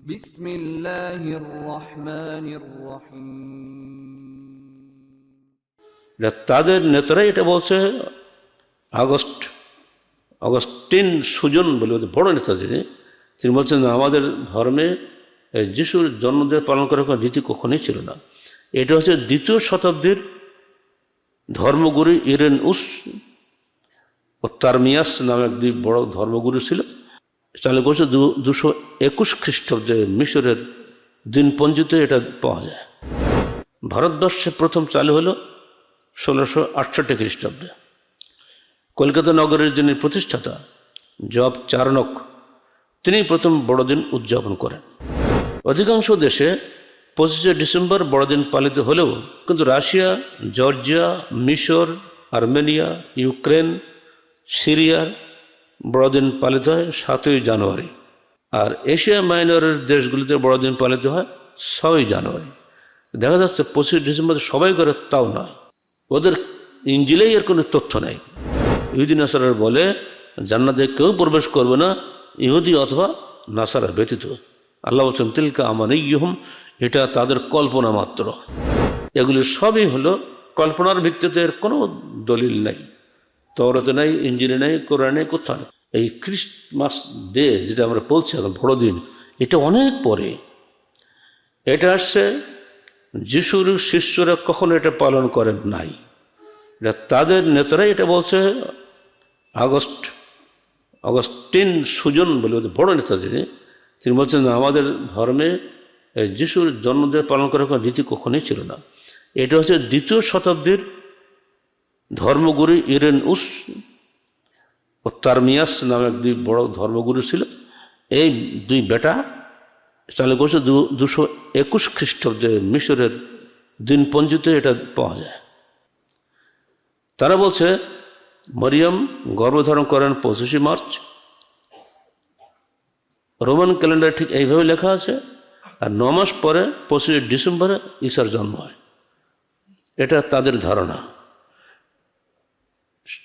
بسم الله الرحمن الرحيم এটা তাদের নেতারাই এটা বলছে আগস্ট অগস্টিন সুজন বলে ওদের বড় নেতা যিনি তিনি বলছেন আমাদের ধর্মে এই যিশুর জন্মদিন পালন করার কোনো রীতি কখনোই ছিল না এটা হচ্ছে দ্বিতীয় শতাব্দীর ধর্মগুরু ইরেন উস ও তারমিয়াস নামে এক দুই বড় ধর্মগুরু ছিল করছে দু- দুশো একুশ খ্রিস্টাব্দে মিশরের দিনপঞ্জিতে এটা পাওয়া যায়। ভারতবর্ষে প্রথম চালু হলো ষোলোশো আটষট্টি খ্রিস্টাব্দে। কলকাতা নগরের যিনি প্রতিষ্ঠাতা, জব চারণক তিনি প্রথম বড়দিন উদযাপন করেন। অধিকাংশ দেশে পঁচিশে ডিসেম্বর বড়দিন পালিত হলেও কিন্তু রাশিয়া, জর্জিয়া, মিশর, আর্মেনিয়া, ইউক্রেন সিরিয়ার বড়দিন পালিত হয় সাতই জানুয়ারি। আর এশিয়া মাইনরের দেশগুলিতে বড়দিন পালিত হয় ছয়ই জানুয়ারি। দেখা যাচ্ছে পঁচিশে ডিসেম্বর সবাই করে তাও নয়। ওদের ইঞ্জিলেই এর কোনো তথ্য নেই। ইহুদি নাসারার বলে, জান্নাতে কেউ প্রবেশ করবে না, ইহুদি অথবা নাসারা ব্যতীত। আল্লাহ বলছেন, তিলকা আমান ইহুম এটা তাদের কল্পনা মাত্র। এগুলি সবই হলো কল্পনার ভিত্তিতে এর কোনো দলিল নেই। তওরাতে নাই ইঞ্জিনে নেই, কোরআনে কোথাও নেই। এই খ্রিস্টমাস ডে যেটা আমরা বলছি এখন বড়দিন, এটা অনেক পরে। এটা আসছে, যিশুর শিষ্যরা কখনো এটা পালন করেন নাই। এটা তাদের নেতারাই এটা বলছে, আগস্ট অগস্টিন সুজন বলে বড় নেতা যিনি, তিনি বলছেন, আমাদের ধর্মে যিশুর জন্মদিন পালন করার কোনো রীতি কখনোই ছিল না। এটা হচ্ছে দ্বিতীয় শতাব্দীর ধর্মগুরু ইরেন উস ও তারমিয়াস নামে দুই বড় ধর্মগুরু ছিল। এই দুই বেটা চালু করছে দুশো একুশ খ্রিস্টাব্দে মিশরের দিনপঞ্জিতে এটা পাওয়া যায়। তারা বলছে, মরিয়ম গর্ভধারণ করেন পঁচিশে মার্চ। রোমান ক্যালেন্ডার ঠিক এইভাবে লেখা আছে, আর ন মাস পরে পঁচিশে ডিসেম্বরে ঈশার জন্ম হয়। এটা তাদের ধারণা।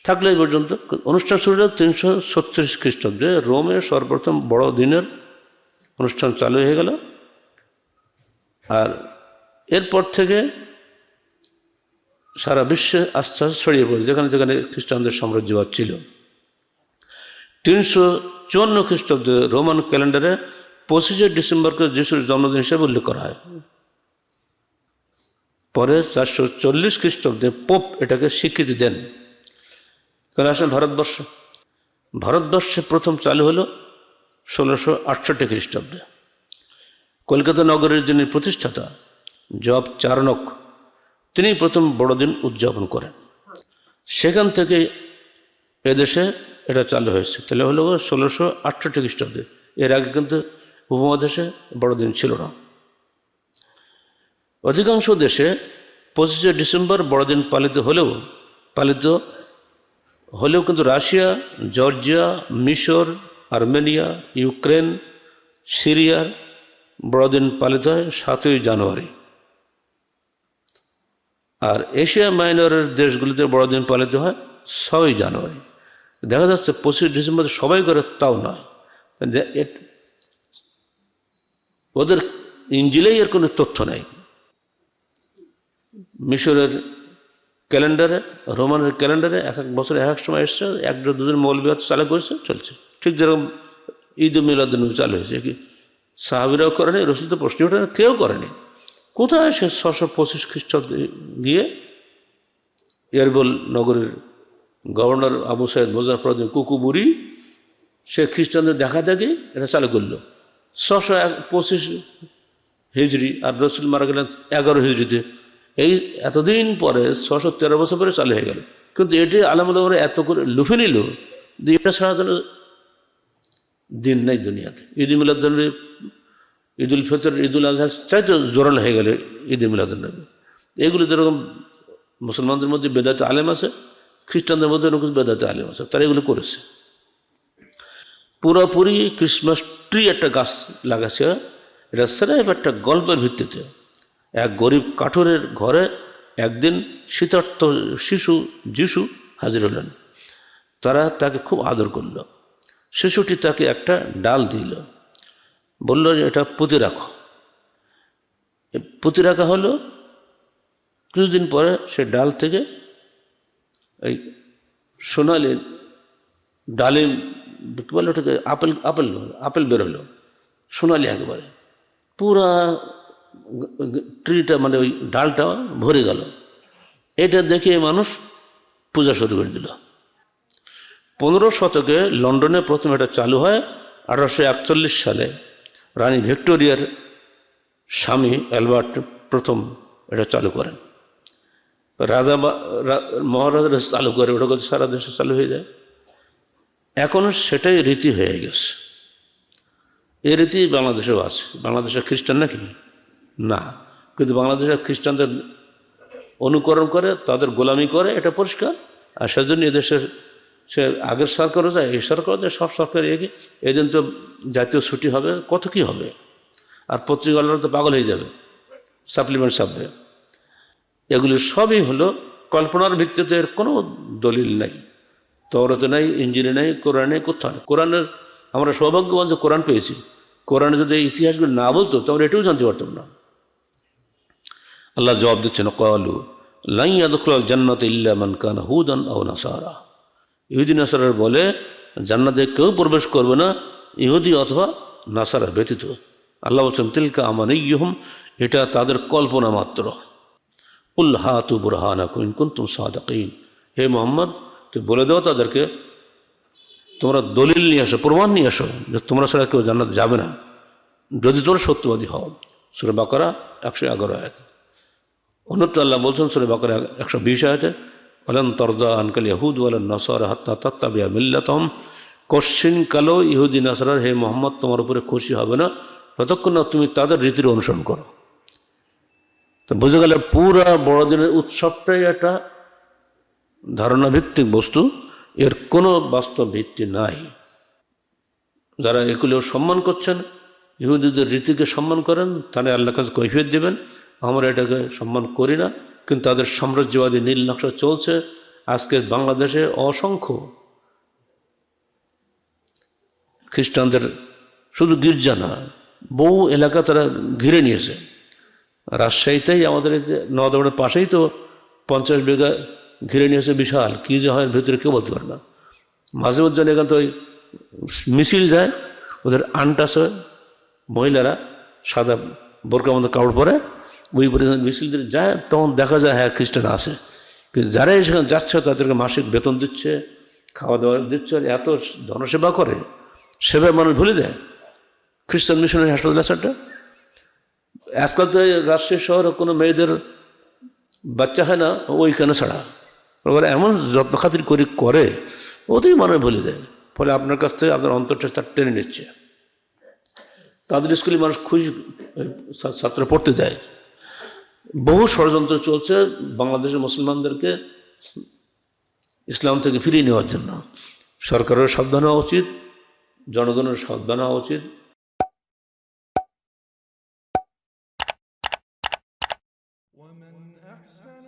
থাকলে এই পর্যন্ত। অনুষ্ঠান শুরু হলো তিনশো ছত্রিশ খ্রিস্টাব্দে। রোমে সর্বপ্রথম বড় দিনের অনুষ্ঠান চালু হয়ে গেল। আর এরপর থেকে সারা বিশ্বে আস্তে আস্তে ছড়িয়ে পড়ে, যেখানে যেখানে খ্রিস্টানদের সাম্রাজ্যবাদ ছিল। তিনশো চুয়ান্ন খ্রিস্টাব্দে রোমান ক্যালেন্ডারে পঁচিশে ডিসেম্বরকে যিশুর জন্মদিন হিসেবে উল্লেখ করা হয়। পরে চারশো চল্লিশ খ্রিস্টাব্দে পোপ এটাকে স্বীকৃতি দেন। কারণ আসেন ভারতবর্ষ। ভারতবর্ষে প্রথম চালু হলো ষোলোশো আটষট্টি খ্রিস্টাব্দে। কলকাতা নগরের যিনি প্রতিষ্ঠাতা, জব চারণক, তিনি প্রথম বড়দিন উদযাপন করেন। সেখান থেকে এদেশে এটা চালু হয়েছে। তাহলে হলো ষোলোশো আটষট্টি খ্রিস্টাব্দে। এর আগে কিন্তু উপমহাদেশে বড়দিন ছিল না। অধিকাংশ দেশে পঁচিশে ডিসেম্বর বড়দিন পালিত হলেও পালিত হলেও কিন্তু রাশিয়া, জর্জিয়া, মিশর, আর্মেনিয়া, ইউক্রেন সিরিয়ার বড়দিন পালিত হয় সাতই জানুয়ারি। আর এশিয়া মাইনরের দেশগুলিতে বড়দিন পালিত হয় ছয়ই জানুয়ারি। দেখা যাচ্ছে পঁচিশ ডিসেম্বর সবাই করে তাও নয়। ওদের ইঞ্জিলেই এর কোনো তথ্য নেই। মিশরের ক্যালেন্ডারে রোমানের ক্যালেন্ডারে, এক এক বছরে এক এক সময় এসছে একজন দুজন মৌলবিহাত চালু করেছে, চলছে। ঠিক যেরকম ঈদ মিলাদিন চালু হয়েছে, কি সাহাবিরাও করেনি, রসুল তো প্রশ্ন ওঠে কেউ করেনি। কোথায় সে ছশো পঁচিশ খ্রিস্টাব্দে গিয়ে এরবল নগরের governor Abu Said Muzaffaruddin Kukburi সে খ্রিস্টানদের দেখা দেখি, এটা চালু করল। ছশো এক পঁচিশ হিজড়ি, আর রসুল মারা গেলেন এগারো হিজড়িতে। এই এতদিন পরে ছশো তেরো বছর পরে চালু হয়ে গেল। কিন্তু এটি আলমুল্লাহরা এত করে লুফে নিল যে এটা ছাড়া দিন নাই দুনিয়াতে। ঈদ মিলাদুল্নবী ঈদ উল ফিতর ঈদ উল আজহা চাইতে জোরাল হয়ে গেল ঈদ মিলাদুল্নবী। এগুলো যেরকম মুসলমানদের মধ্যে বেদাতে আলেম আছে, খ্রিস্টানদের মধ্যে এরকম বেদাতে আলেম আছে, তারা এগুলো করেছে। পুরোপুরি ক্রিসমাস ট্রি একটা গাছ লাগাচ্ছে এটা স্রেফ একটা গল্পের ভিত্তিতে। এক গরিব কাঠুরের ঘরে একদিন শীতার্থ শিশু যিশু হাজির হলেন। তারা তাকে খুব আদর করল। শিশুটি তাকে একটা ডাল দিল। বলল যে এটা পুঁতে রাখো। পুঁতে রাখা হলো। কিছুদিন পরে সে ডাল থেকে এই সোনালি ডালিম কী বলে ওটাকে, আপেল আপেল আপেল বেরোলো। সোনালি একেবারে। পুরা ট্রিটা মানে ওই ডালটা ভরে গেল। এটা দেখে মানুষ পূজা শুরু করে দিল। পনেরো শতকে লন্ডনে প্রথম এটা চালু হয় আঠারোশো একচল্লিশ সালে। রানী ভিক্টোরিয়ার স্বামী অ্যালবার্ট প্রথম এটা চালু করেন। রাজা মহারাজারা চালু করে, ওটা সারা দেশে চালু হয়ে যায়। এখন সেটাই রীতি হয়ে গেছে। এই রীতি বাংলাদেশেও আছে। বাংলাদেশের খ্রিস্টান নাকি? না। কিন্তু বাংলাদেশের খ্রিস্টানদের অনুকরণ করে, তাদের গোলামি করে, এটা পরিষ্কার। আর সেজন্য এদেশের সে আগের সরকারও যায়, এই সরকারও যায়, সব সরকার এগিয়ে, এদিন তো জাতীয় ছুটি হবে, কত কি হবে? আর পত্রিকালরা তো পাগল হয়ে যাবে সাপ্লিমেন্ট ছাপবে এগুলি সবই হলো, কল্পনার ভিত্তিতে এর কোনো দলিল নাই। তওরাতে নাই ইঞ্জিনে নেই, কোরআনে কোথাও নেই। কোরআনের, আমরা সৌভাগ্যবান যে কোরআন পেয়েছি। কোরআনে যদি ইতিহাসগুলো না বলতো তো আমরা এটাও জানতে পারতাম না। আল্লাহ জবাব দিচ্ছেন, কলু লাইয়া দখলাল জান্নাত ইল্লা মান কান হুদান আও নাসারা। ইহুদি নাসারার বলে, জান্নাতে কেউ প্রবেশ করবে না, ইহুদি অথবা নাসারা ব্যতীত। আল্লাহ বলছেন, তিলকা আমান ইহম এটা তাদের কল্পনা মাত্র। উল হাতু বুরহানা কুইন কুন্তুম সাদাকিন। হে মোহাম্মদ তুই বলে দাও তাদেরকে, তোমরা দলিল নিয়ে আসো প্রমাণ নিয়ে আসো যে তোমরা ছাড়া কেউ জান্নাত যাবে না। যদি তোমরা সত্যবাদী হও। সুরে বাকরা একশো এগারো আয়াত। অন্যত্র আল্লাহ বলছেন, সুরে বাকরা একশো বিশ আছে বলেন তরদা আনকাল ইহুদ বলেন নসর হাত্তা তাত্তাবিয়া মিল্লাতম কশ্চিন কালো ইহুদি নাসরার, হে মোহাম্মদ, তোমার উপরে খুশি হবে না। ততক্ষণ না, তুমি তাদের রীতির অনুসরণ করো। তো বুঝে গেলে পুরা বড়দিনের উৎসবটাই একটা ধারণা ভিত্তিক বস্তু। এর কোনো বাস্তব ভিত্তি নাই। যারা এগুলো সম্মান করছেন, ইহুদিদের রীতিকে সম্মান করেন তাহলে আল্লাহ কাছে কৈফিয়ত দেবেন। আমরা এটাকে সম্মান করি না, কিন্তু তাদের সাম্রাজ্যবাদী নীল নকশা চলছে। আজকে বাংলাদেশে অসংখ্য খ্রিস্টানদের শুধু গির্জা না, বহু এলাকা তারা ঘিরে নিয়েছে। রাজশাহীতেই আমাদের এই যে পাশেই তো পঞ্চাশ বিঘা ঘিরে নিয়েছে বিশাল। কী যে হয়, ভেতরে কেউ বলতে পারে না। মাঝে মধ্যে এখান তো ওই মিছিল যায়, ওদের আনটাস মহিলারা সাদা বোরকার মধ্যে কাপড় পরে ওই পরে মিছিল দিয়ে যায় তখন দেখা যায় হ্যাঁ খ্রিস্টান আসে কিন্তু যারাই সেখানে যাচ্ছে, তাদেরকে মাসিক বেতন দিচ্ছে, খাওয়া দাওয়া দিচ্ছে এত জনসেবা করে, সেভাবে মানুষ ভুলে যায়। খ্রিস্টান মিশনের হাসপাতাল আছে একটা। আজকাল তো রাজশাহী শহরে কোনো মেয়েদের বাচ্চা হয় না, ওইখানে ছাড়া। ওরা এমন যত্ন খাতির করে করে, ওতেই মানুষ ভুলে যায়। ফলে আপনার কাছ থেকে আপনার অন্তরটা তার টেনে নিচ্ছে। তাদের স্কুলে মানুষ খুশি ছাত্র পড়তে দেয়। বহু ষড়যন্ত্র চলছে বাংলাদেশের মুসলমানদেরকে ইসলাম থেকে ফিরিয়ে নেওয়ার জন্য। সরকারের সাবধান হওয়া উচিত, জনগণের সাবধান হওয়া উচিত। ومن